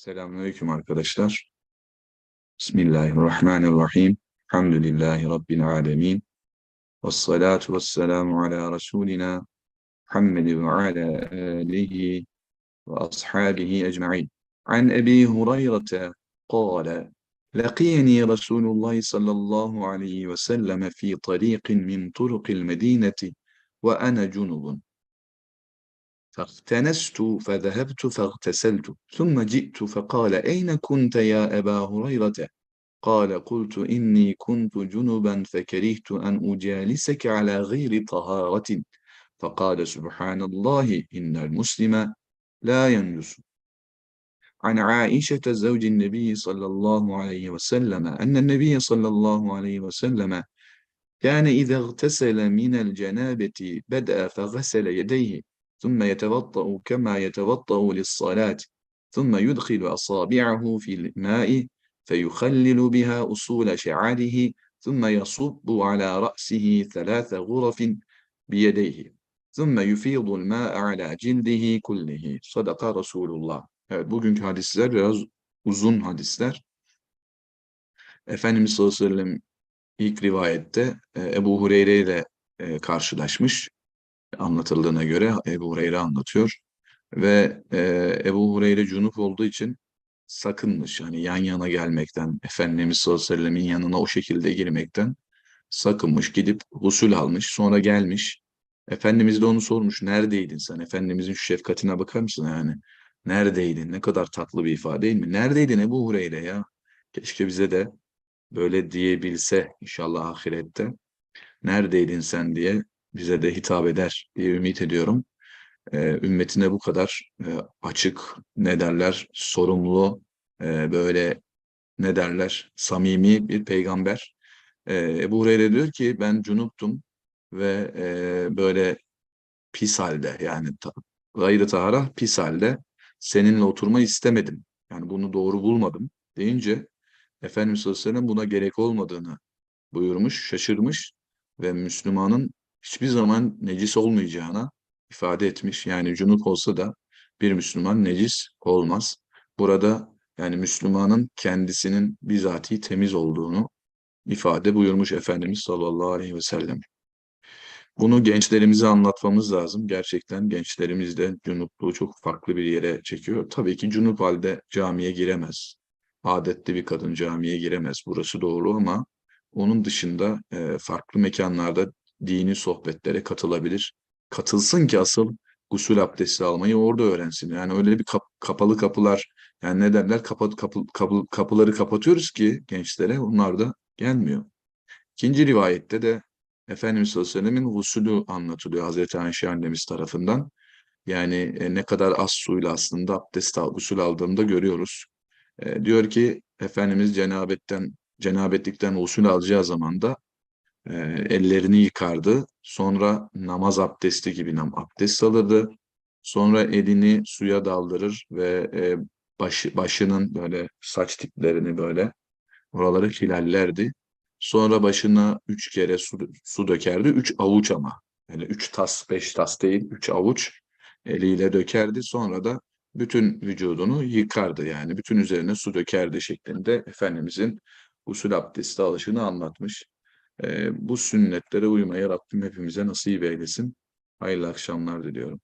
Selamünaleyküm arkadaşlar. Bismillahirrahmanirrahim. Elhamdülillahi Rabbil alemin. Vessalatu vesselamu ala Resulina Muhammed ve ala alihi ve ashabihi ecma'in. An Ebi Hureyre قال لقيني رسول الله صلى الله عليه وسلم في طريق من طرق المدينة وأنا جنب فاغتنست فذهبت فاغتسلت ثم جئت فقال أين كنت يا أبا هريرة؟ قال قلت إني كنت جنبا فكرهت أن أجالسك على غير طهارة. فقال سبحان الله إن المسلم لا ينجس. عن عائشة زوج النبي صلى الله عليه وسلم أن النبي صلى الله عليه وسلم كان إذا اغتسل من الجنابة بدأ فغسل يديه. ثم يتوضأ كما يتوضأ للصلاة ثم يدخل أصابعه في الماء فيخلل بها أصول شعره ثم يصب على رأسه ثلاث غرف بيديه ثم يفيض الماء على جلده كله صدق رسول الله Evet bugünkü hadisler biraz uzun hadisler. Efendimiz sallallahu aleyhi ve sellem ilk rivayette e, Ebu Hureyre ile e, karşılaşmış anlatıldığına göre Ebu Hureyre anlatıyor ve e, Ebu Hureyre cunup olduğu için sakınmış. Hani yan yana gelmekten Efendimiz sallallahu aleyhi ve sellemin yanına o şekilde girmekten sakınmış. Gidip usul almış sonra gelmiş. Efendimiz de onu sormuş neredeydin sen? Efendimizin şu şefkatine bakar mısın? Yani neredeydin? Ne kadar tatlı bir ifade değil mi? Neredeydin Ebu Hureyre ya? Keşke bize de böyle diyebilse inşallah ahirette. Neredeydin sen? diye bize de hitap eder diye ümit ediyorum. Ee, ümmetine bu kadar e, açık, ne derler, sorumlu, e, böyle ne derler, samimi bir peygamber. Ee, Ebu Hureyre diyor ki ben cunuptum ve e, böyle pis halde yani gayrı tahara pis halde seninle oturmayı istemedim. Yani bunu doğru bulmadım deyince Efendimiz sallallahu aleyhi ve sellem buna gerek olmadığını buyurmuş, şaşırmış ve Müslümanın hiçbir zaman necis olmayacağına ifade etmiş. Yani cunup olsa da bir Müslüman necis olmaz. Burada yani Müslümanın kendisinin bizatihi temiz olduğunu ifade buyurmuş Efendimiz sallallahu aleyhi ve sellem. Bunu gençlerimize anlatmamız lazım. Gerçekten gençlerimiz de cunupluğu çok farklı bir yere çekiyor. Tabii ki cunup halde camiye giremez. Adetli bir kadın camiye giremez. Burası doğru ama onun dışında farklı mekanlarda dini sohbetlere katılabilir. Katılsın ki asıl gusül abdesti almayı orada öğrensin. Yani öyle bir kap, kapalı kapılar yani ne derler kapat, kapı, kapı, kapıları kapatıyoruz ki gençlere onlar da gelmiyor. İkinci rivayette de Efendimiz sallallahu aleyhi ve sellemin gusülü anlatılıyor Hazreti Ayşe annemiz tarafından. Yani e, ne kadar az suyla aslında abdest al, gusül aldığında görüyoruz. E, diyor ki Efendimiz cenabetten cenabetlikten usul alacağı zaman da e, ellerini yıkardı. Sonra namaz abdesti gibi nam abdest alırdı. Sonra elini suya daldırır ve e, başı, başının böyle saç tiplerini böyle oraları hilallerdi. Sonra başına üç kere su, su dökerdi. Üç avuç ama. Yani üç tas, beş tas değil. Üç avuç eliyle dökerdi. Sonra da bütün vücudunu yıkardı. Yani bütün üzerine su dökerdi şeklinde Efendimizin usul abdesti alışını anlatmış. Bu sünnetlere uymayı Rabbim hepimize nasip eylesin. Hayırlı akşamlar diliyorum.